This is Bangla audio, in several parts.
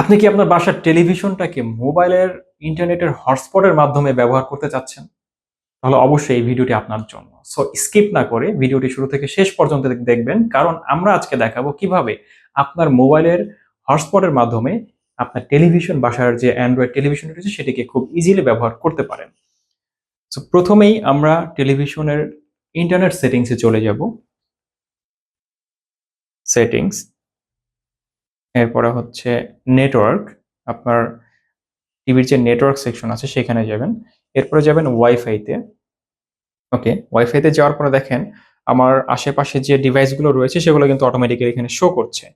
আপনি কি আপনার বাসার টেলিভিশনটাকে মোবাইলের, ইন্টারনেটের হটস্পটের মাধ্যমে ব্যবহার করতে চাচ্ছেন? তাহলে অবশ্যই এই ভিডিওটি আপনার জন্য। সো স্কিপ না করে ভিডিওটি শুরু থেকে শেষ পর্যন্ত দেখবেন, কারণ আমরা আজকে দেখাবো কীভাবে আপনার মোবাইলের হটস্পটের মাধ্যমে আপনার টেলিভিশন, বাসার যে অ্যান্ড্রয়েড টেলিভিশন রয়েছে, সেটিকে খুব ইজিলি ব্যবহার করতে পারেন। সো প্রথমেই আমরা টেলিভিশনের ইন্টারনেট সেটিংসে চলে যাব। সেটিংস এরপরে হচ্ছে নেটওয়ার্ক আপনার টিভির যে নেটওয়ার্ক সেকশন আছে সেখানে যাবেন। এরপরে যাবেন ওয়াইফাইতে ওকে ওয়াইফাইতে যাওয়ার পরে দেখেন, আমার আশেপাশে যে ডিভাইসগুলো রয়েছে সেগুলো কিন্তু অটোমেটিক্যালি এখানে শো করছে।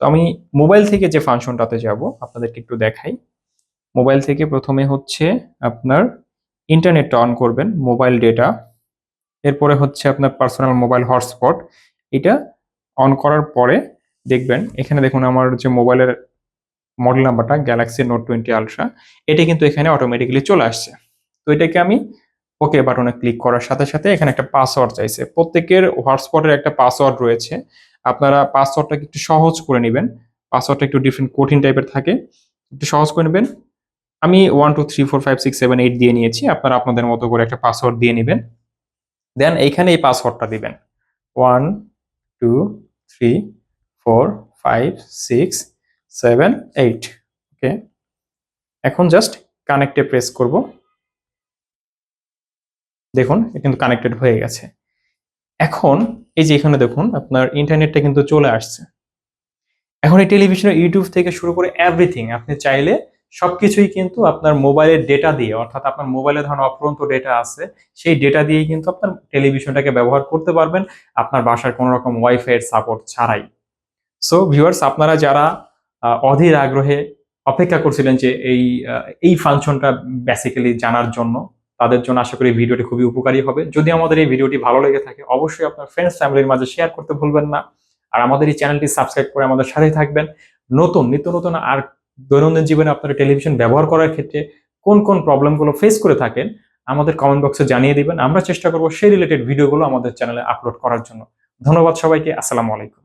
তো আমি মোবাইল থেকে যে ফাংশনটাতে যাব, আপনাদেরকে একটু দেখাই। মোবাইল থেকে প্রথমে হচ্ছে আপনার ইন্টারনেটটা অন করবেন মোবাইল ডেটা এরপরে হচ্ছে আপনার পার্সোনাল মোবাইল হটস্পট এটা অন করার পরে দেখবেন। এখানে দেখুন আমার যে মোবাইলের মডেল নাম্বারটা গ্যালাক্সি নোট টোয়েন্টি আলট্রা এটা কিন্তু এখানে অটোমেটিক্যালি চলে আসছে। তো এটাকে আমি ওকে বাটনে ক্লিক করার সাথে সাথে এখানে একটা পাসওয়ার্ড চাইছে। প্রত্যেকের হোয়াটসপটের একটা পাসওয়ার্ড রয়েছে। আপনারা পাসওয়ার্ডটাকে একটু সহজ করে নেবেন। পাসওয়ার্ডটা একটু ডিফারেন্ট কঠিন টাইপের থাকে। একটু সহজ করে নেবেন। আমি one two three four five six seven eight দিয়ে নিয়েছি। আপনারা আপনাদের মতো করে একটা পাসওয়ার্ড দিয়ে নেবেন। দেন এইখানে এই পাসওয়ার্ডটা দিবেন। One two three four, five, six, seven, eight, okay? এখন জাস্ট কানেক্টে প্রেস করব। দেখুন কিন্তু কানেক্টেড হয়ে গেছে। এখন এই যে এখানে দেখুন, আপনার ইন্টারনেটটা কিন্তু চলে আসছে। এখন এই টেলিভিশনের ইউটিউব থেকে শুরু করে এভরিথিং আপনি চাইলে সবকিছুই কিন্তু আপনার মোবাইলের ডেটা দিয়ে, অর্থাৎ আপনার মোবাইলে ধরুন অফুরন্ত ডেটা আছে, সেই ডেটা দিয়েই কিন্তু আপনার টেলিভিশনটাকে ব্যবহার করতে পারবেন। আপনার বাসার কোনো রকম ওয়াইফাই এর সাপোর্ট ছাড়াই। সো ভিউয়ার্স আপনারা যারা অধীর আগ্রহে অপেক্ষা করছিলেন যে এই এই ফাংশনটা বেসিক্যালি জানার জন্য, তাদের জন্য আশা করি ভিডিওটি খুবই উপকারী হবে। যদি আমাদের এই ভিডিওটি ভালো লেগে থাকে, অবশ্যই আপনার ফ্রেন্ডস ফ্যামিলির মাঝে শেয়ার করতে ভুলবেন না। আর আমাদের এই চ্যানেলটি সাবস্ক্রাইব করে আমাদের সাথেই থাকবেন। নতুন, নিত্য নতুন আর দৈনন্দিন জীবনে আপনারা টেলিভিশন ব্যবহার করার ক্ষেত্রে কোন কোন প্রবলেমগুলো ফেস করে থাকেন, আমাদের কমেন্ট বক্সে জানিয়ে দিবেন। আমরা চেষ্টা করব সেই রিলেটেড ভিডিওগুলো আমাদের চ্যানেলে আপলোড করার জন্য। ধন্যবাদ সবাইকে। আসসালামু আলাইকুম।